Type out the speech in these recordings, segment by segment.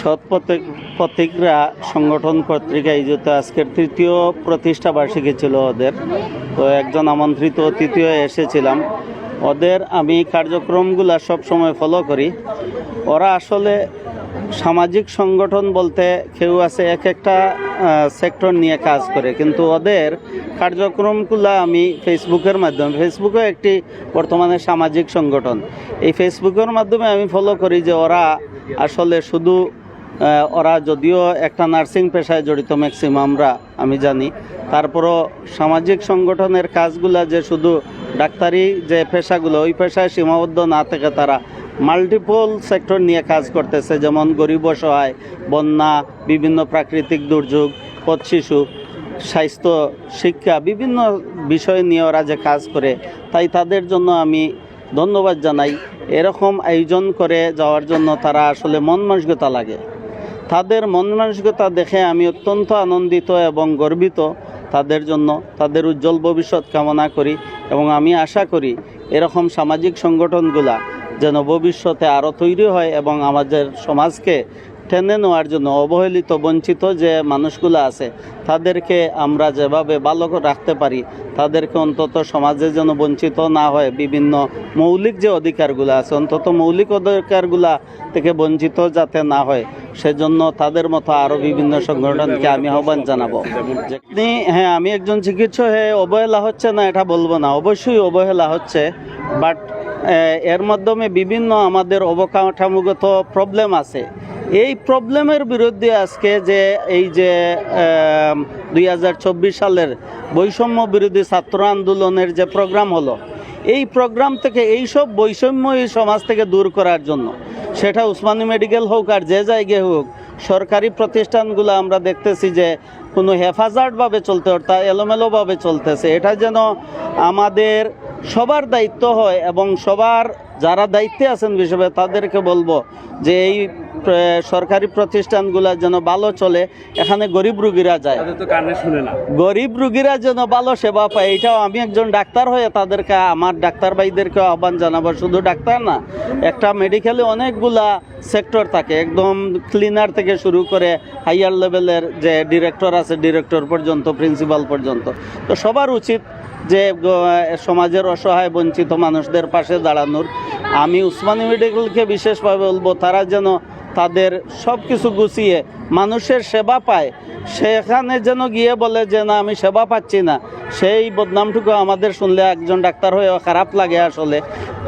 সৎ প্রতীকরা সংগঠন কর্তৃক আয়োজিত আজকের তৃতীয় প্রতিষ্ঠা বার্ষিকী ছিল ওদের, তো একজন আমন্ত্রিত হয়ে এসেছিলাম। ওদের আমি কার্যক্রমগুলো সব সময় ফলো করি। ওরা আসলে সামাজিক সংগঠন বলতে কেউ আছে এক একটা সেক্টর নিয়ে কাজ করে, কিন্তু ওদের কার্যক্রমগুলো আমি ফেসবুকের মাধ্যমে ফেসবুকও একটি বর্তমানে সামাজিক সংগঠন। এই ফেসবুকের মাধ্যমে আমি ফলো করি যে ওরা আসলে শুধু ওরা যদিও একটা নার্সিং পেশায় জড়িত ম্যাক্সিমামরা আমি জানি। তারপরও সামাজিক সংগঠনের কাজগুলা যে শুধু ডাক্তারি যে পেশাগুলো, ওই পেশায় সীমাবদ্ধ না থেকে তারা মাল্টিপল সেক্টর নিয়ে কাজ করতেছে, যেমন গরিব অসহায়, বন্যা, বিভিন্ন প্রাকৃতিক দুর্যোগ পথ শিশু স্বাস্থ্য, শিক্ষা, বিভিন্ন বিষয় নিয়ে ওরা যে কাজ করে, তাই তাদের জন্য আমি ধন্যবাদ জানাই। এরকম আয়োজন করে যাওয়ার জন্য তারা আসলে মন মানসিকতা লাগে। তাদের মন মানসিকতা দেখে আমি অত্যন্ত আনন্দিত এবং গর্বিত তাদের জন্য, তাদের উজ্জ্বল ভবিষ্যৎ কামনা করি এবং আমি আশা করি এরকম সামাজিক সংগঠনগুলা যেন ভবিষ্যতে আরও তৈরি হয় এবং আমাদের সমাজকে টেনে নেওয়ার জন্য অবহেলিত, বঞ্চিত যে মানুষগুলো আছে, তাদেরকে আমরা যেভাবে ভালো রাখতে পারি, তাদেরকে অন্তত সমাজে যেন বঞ্চিত না হয়। বিভিন্ন মৌলিক যে অধিকারগুলো আছে, অন্তত মৌলিক অধিকারগুলা থেকে বঞ্চিত যাতে না হয়, সেজন্য তাদের মতো আরও বিভিন্ন সংগঠনকে আমি আহ্বান জানাব। আপনি হ্যাঁ আমি একজন চিকিৎসক, হয়ে, অবহেলা হচ্ছে না, এটা বলব না। অবশ্যই অবহেলা হচ্ছে, বাট এর মাধ্যমে বিভিন্ন আমাদের অবকাঠামোগত প্রবলেম আছে। এই প্রবলেমের বিরুদ্ধে আজকে যে এই যে দুই হাজার চব্বিশ সালের বৈষম্য বিরোধী ছাত্র আন্দোলনের যে প্রোগ্রাম হলো, এই প্রোগ্রাম থেকে এই সব বৈষম্য এই সমাজ থেকে দূর করার জন্য, সেটা উসমানী মেডিকেল হোক আর যে জায়গায় হোক, সরকারি প্রতিষ্ঠানগুলো আমরা দেখতেছি যে কোনো হেফাজতভাবে চলতে, অর্থাৎ এলোমেলোভাবে চলতেছে। এটা যেন আমাদের সবার দায়িত্ব হয় এবং সবার যারা দায়িত্বে আছেন বিষয়ে তাদেরকে বলব যে এই সরকারি প্রতিষ্ঠানগুলো যেন ভালো চলে এখানে গরিব রুগীরা যায়। তাদের তো কানে শুনে না। গরিব রুগীরা যেন ভালো সেবা পায় এটাও আমি একজন ডাক্তার হয়ে তাদেরকে আমার ডাক্তার ভাইদেরকে আহ্বান জানাব। শুধু ডাক্তার না একটা মেডিকেলে অনেকগুলা সেক্টর থাকে। একদম ক্লিনার থেকে শুরু করে হাইয়ার লেভেলের যে ডিরেক্টর আছে ডিরেক্টর পর্যন্ত প্রিন্সিপাল পর্যন্ত। তো সবার উচিত যে সমাজের অসহায় বঞ্চিত মানুষদের পাশে দাঁড়ানোর। আমি উসমানী মেডিকেলকে বিশেষভাবে বলব তারা যেন তাদের সব কিছু গুছিয়ে মানুষের সেবা পায়, সেখানে যেন গিয়ে বলে যে, না, আমি সেবা পাচ্ছি না। সেই বদনামটুকু আমাদের শুনলে একজন ডাক্তার হয়ে খারাপ লাগে আসলে।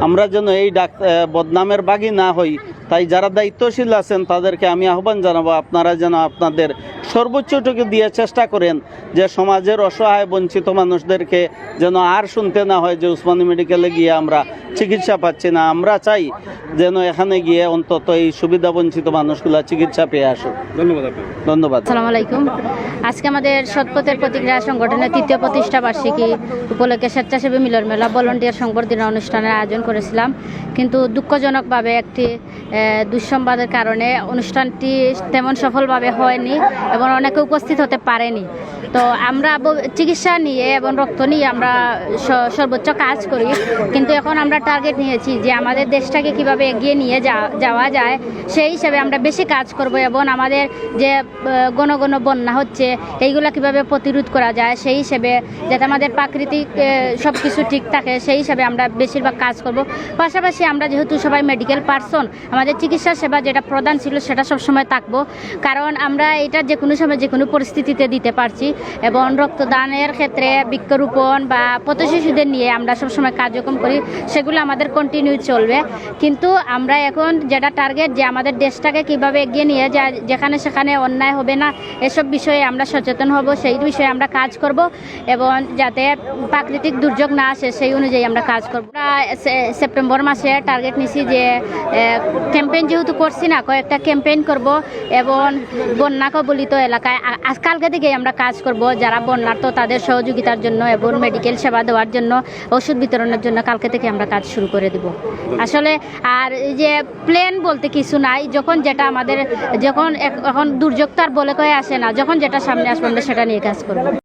আমরা যেন এই ডাক্তার বদনামের বাগি না হই। তাই যারা দায়িত্বশীল আছেন, তাদেরকে আমি আহ্বান জানাব, আপনারা যেন আপনাদের সর্বোচ্চটুকু দিয়ে চেষ্টা করেন যে, সমাজের অসহায়, বঞ্চিত মানুষদেরকে যেন আর শুনতে না হয় যে, উসমানী মেডিকেলে গিয়ে আমরা চিকিৎসা পাচ্ছি না। আমরা চাই যেন এখানে গিয়ে অন্তত এই সুবিধা, বঞ্চিত মানুষগুলা চিকিৎসা পেয়ে আসুক। ধন্যবাদ ধন্যবাদ। আসসালামু আলাইকুম। আজকে আমাদের সৎপথের প্রতিক্রিয়া সংগঠনের তৃতীয় প্রতিষ্ঠা বার্ষিকী উপলক্ষে স্বেচ্ছাসেবী মিলন মেলা ভলন্টিয়ার সংবর্ধনা অনুষ্ঠানের আয়োজন করেছিলাম। কিন্তু দুঃখজনকভাবে একটি আহ, দুঃসংবাদের কারণে অনুষ্ঠানটি তেমন সফলভাবে হয়নি এবং অনেকে উপস্থিত হতে পারেনি। তো আমরা চিকিৎসা নিয়ে এবং রক্ত নিয়ে আমরা স- সর্বোচ্চ কাজ করি। কিন্তু এখন আমরা টার্গেট নিয়েছি যে আমাদের দেশটাকে কীভাবে এগিয়ে নিয়ে যা- যাওয়া যায় সেই হিসাবে আমরা বেশি কাজ করব এবং আমাদের যে ঘন ঘন বন্যা হচ্ছে, এইগুলো কীভাবে প্রতিরোধ করা যায়, সেই হিসেবে যাতে আমাদের প্রাকৃতিক সব কিছু ঠিক থাকে, সেই হিসাবে আমরা বেশিরভাগ কাজ করব। পাশাপাশি আমরা যেহেতু সবাই মেডিকেল পার্সন আমাদের চিকিৎসা সেবা যেটা প্রদান ছিল সেটা সবসময় থাকব। কারণ আমরা এটা যে কোনো সময় যে কোনো পরিস্থিতিতে দিতে পারছি এবং রক্তদানের ক্ষেত্রে বৃক্ষরোপণ বা পথ শিশুদের নিয়ে আমরা সবসময় কার্যক্রম করি, সেগুলো আমাদের কন্টিনিউ চলবে। কিন্তু আমরা এখন যেটা টার্গেট যে আমাদের দেশটাকে কীভাবে এগিয়ে নিয়ে যায়, যেখানে সেখানে অন্যায় হবে না। এসব বিষয়ে আমরা সচেতন হব, সেই বিষয়ে আমরা কাজ করব এবং যাতে প্রাকৃতিক দুর্যোগ না আসে, সেই অনুযায়ী আমরা কাজ করব। সেপ্টেম্বর মাসে টার্গেট নিছি যে ক্যাম্পেইন যেহেতু করছি না, কয়েকটা ক্যাম্পেইন করব এবং বন্যা কবলিত এলাকায় আ- আজ কালকে থেকেই আমরা কাজ করব। যারা বন্যার্ত, তাদের সহযোগিতার জন্য এবং মেডিকেল সেবা দেওয়ার জন্য ওষুধ বিতরণের জন্য কালকে থেকে আমরা কাজ শুরু করে দেব। আসলে আর যে প্লেন বলতে কিছু নাই, যখন যেটা আমাদের, যখন এখন দুর্যোগ তো আর বলে কয়ে আসে না। যখন যেটা সামনে আসবে, আমরা সেটা নিয়ে কাজ করব।